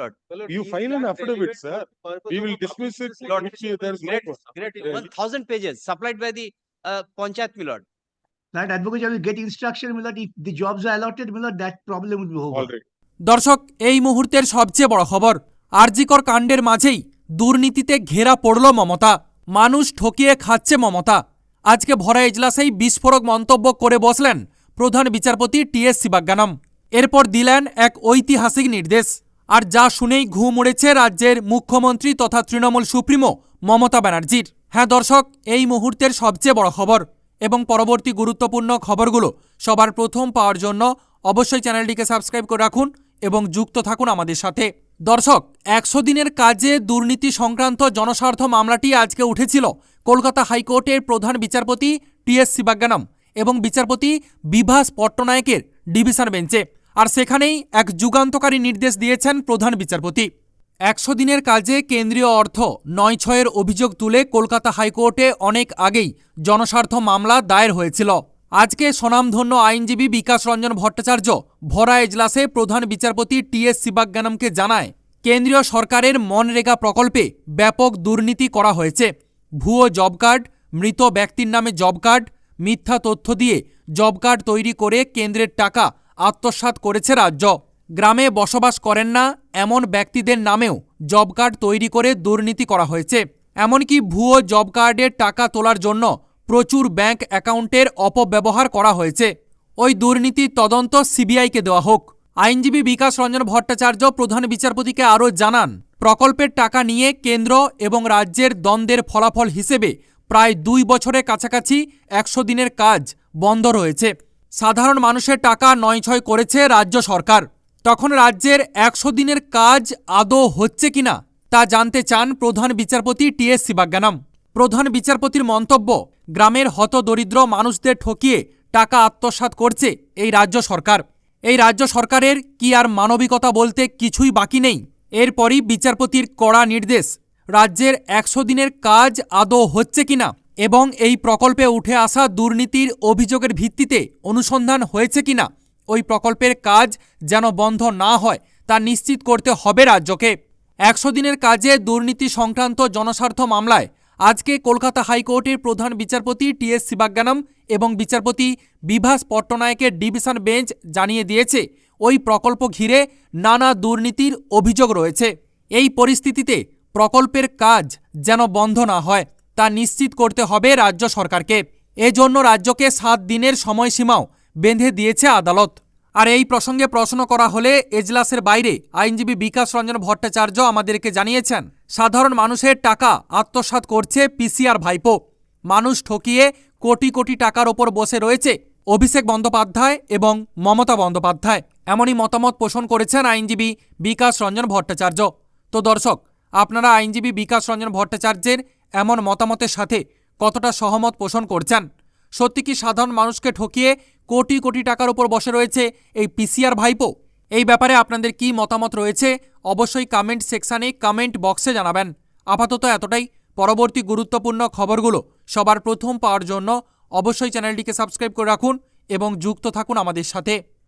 Lord. You file an affidavit, sir. We will dismiss it. Lord, if you- there is no. Great, pro- great, Yeah. one thousand pages supplied by the uh, Panchayat, my lord. That advocate will get instruction, my lord, if the jobs are allotted, my lord, that problem will be over. All right. দর্শক এই মুহূর্তের সবচেয়ে বড় খবর আরজিকর কাণ্ডের মাঝেই দুর্নীতিতে ঘেরা পড়ল মমতা মানুষ ঠকিয়ে খাচ্ছে মমতা আজকে ভরা এজলাসেই বিস্ফোরক মন্তব্য করে বসলেন প্রধান বিচারপতি টিএস সিবাগ্গানম এরপর দিলেন এক ঐতিহাসিক নির্দেশ আর যা শুনেই ঘুম উড়েছে রাজ্যের মুখ্যমন্ত্রী তথা তৃণমূল সুপ্রিমো মমতা ব্যানার্জির। হ্যাঁ দর্শক, এই মুহূর্তের সবচেয়ে বড় খবর এবং পরবর্তী গুরুত্বপূর্ণ খবরগুলো সবার প্রথম পাওয়ার জন্য অবশ্যই চ্যানেলটিকে সাবস্ক্রাইব করে রাখুন এবং যুক্ত থাকুন আমাদের সাথে। দর্শক, একশো দিনের কাজে দুর্নীতি সংক্রান্ত জনস্বার্থ মামলাটি আজকে উঠেছিল কলকাতা হাইকোর্টের প্রধান বিচারপতি টিএস সিবাগ্গানম এবং বিচারপতি বিভাস পট্টনায়কের ডিভিশন বেঞ্চে। আর সেখানেই এক যুগান্তকারী নির্দেশ দিয়েছেন প্রধান বিচারপতি। একশো দিনের কাজে কেন্দ্রীয় অর্থ নয় ছয়ের অভিযোগ তুলে কলকাতা হাইকোর্টে অনেক আগেই জনস্বার্থ মামলা দায়ের হয়েছিল। আজকে স্বনামধন্য আইনজীবী বিকাশ রঞ্জন ভট্টাচার্য ভরা এজলাসে প্রধান বিচারপতি টিএস সিবাগ্গানমকে জানায়, কেন্দ্রীয় সরকারের মনরেগা প্রকল্পে ব্যাপক দুর্নীতি করা হয়েছে। ভুয়ো জব কার্ড, মৃত ব্যক্তির নামে জব কার্ড, মিথ্যা তথ্য দিয়ে জব কার্ড তৈরি করে কেন্দ্রের টাকা আত্মসাৎ করেছে রাজ্য। গ্রামে বসবাস করেন না এমন ব্যক্তিদের নামেও জব কার্ড তৈরি করে দুর্নীতি করা হয়েছে। এমনকি ভুয়ো জব কার্ডের টাকা তোলার জন্য প্রচুর ব্যাংক অ্যাকাউন্টের অপব্যবহার করা হয়েছে। ওই দুর্নীতির তদন্ত সিবিআইকে দেওয়া হোক। আইনজীবী বিকাশ রঞ্জন ভট্টাচার্য প্রধান বিচারপতিকে আরও জানান, প্রকল্পের টাকা নিয়ে কেন্দ্র এবং রাজ্যের দ্বন্দ্বের ফলাফল হিসেবে প্রায় দুই বছরের কাছাকাছি একশো দিনের কাজ বন্ধ রয়েছে। সাধারণ মানুষের টাকা নয় ছয় করেছে রাজ্য সরকার। তখন রাজ্যের একশো দিনের কাজ আদৌ হচ্ছে কিনা তা জানতে চান প্রধান বিচারপতি টিএস সিবাগ্গানম প্রধান বিচারপতির মন্তব্য, গ্রামের হতদরিদ্র মানুষদের ঠকিয়ে টাকা আত্মসাৎ করছে এই রাজ্য সরকার। এই রাজ্য সরকারের কি আর মানবিকতা বলতে কিছুই বাকি নেই। এরপরই বিচারপতির কড়া নির্দেশ, রাজ্যের একশো দিনের কাজ আদৌ হচ্ছে কিনা এবং এই প্রকল্পে উঠে আসা দুর্নীতির অভিযোগের ভিত্তিতে অনুসন্ধান হয়েছে কিনা, ওই প্রকল্পের কাজ যেন বন্ধ না হয় তা নিশ্চিত করতে হবে রাজ্যকে। একশো দিনের কাজে দুর্নীতি সংক্রান্ত জনস্বার্থ মামলায় আজকে কলকাতা হাইকোর্টের প্রধান বিচারপতি টিএস সিবাগ্গানম এবং বিচারপতি বিভাস পট্টনায়কের ডিভিশন বেঞ্চ জানিয়ে দিয়েছে, ওই প্রকল্প ঘিরে নানা দুর্নীতির অভিযোগ রয়েছে। এই পরিস্থিতিতে প্রকল্পের কাজ যেন বন্ধ না হয়। তা নিশ্চিত করতে হবে রাজ্য সরকারকে। এজন্য রাজ্যকে সাত দিনের সময়সীমাও বেঁধে দিয়েছে আদালত। আর এই প্রসঙ্গে প্রশ্ন করা হলে এজলাসের বাইরে আইনজীবী বিকাশ রঞ্জন ভট্টাচার্য আমাদেরকে জানিয়েছেন, সাধারণ মানুষের টাকা আত্মসাৎ করছে পিসিআর ভাইপো। মানুষ ঠকিয়ে কোটি কোটি টাকার ওপর বসে রয়েছে অভিষেক বন্দ্যোপাধ্যায় এবং মমতা বন্দ্যোপাধ্যায়। এমনই মতামত পোষণ করেছেন আইনজীবী বিকাশ রঞ্জন ভট্টাচার্য। তো দর্শক, আপনারা আইনজীবী বিকাশ রঞ্জন ভট্টাচার্যের এমন মতামতের সাথে কতটা সহমত পোষণ করছেন? সত্যি কি সাধারণ মানুষকে ঠকিয়ে কোটি কোটি টাকার উপর বসে রয়েছে এই পিসিআর ভাইপো? এই ব্যাপারে আপনাদের কি মতামত রয়েছে? অবশ্যই কমেন্ট সেকশানে কমেন্ট বক্সে জানাবেন। আপাতত এতটাই। পরবর্তী গুরুত্বপূর্ণ খবরগুলো সবার প্রথম পাওয়ার জন্য অবশ্যই চ্যানেলটিকে সাবস্ক্রাইব করে রাখুন এবং যুক্ত থাকুন আমাদের সাথে।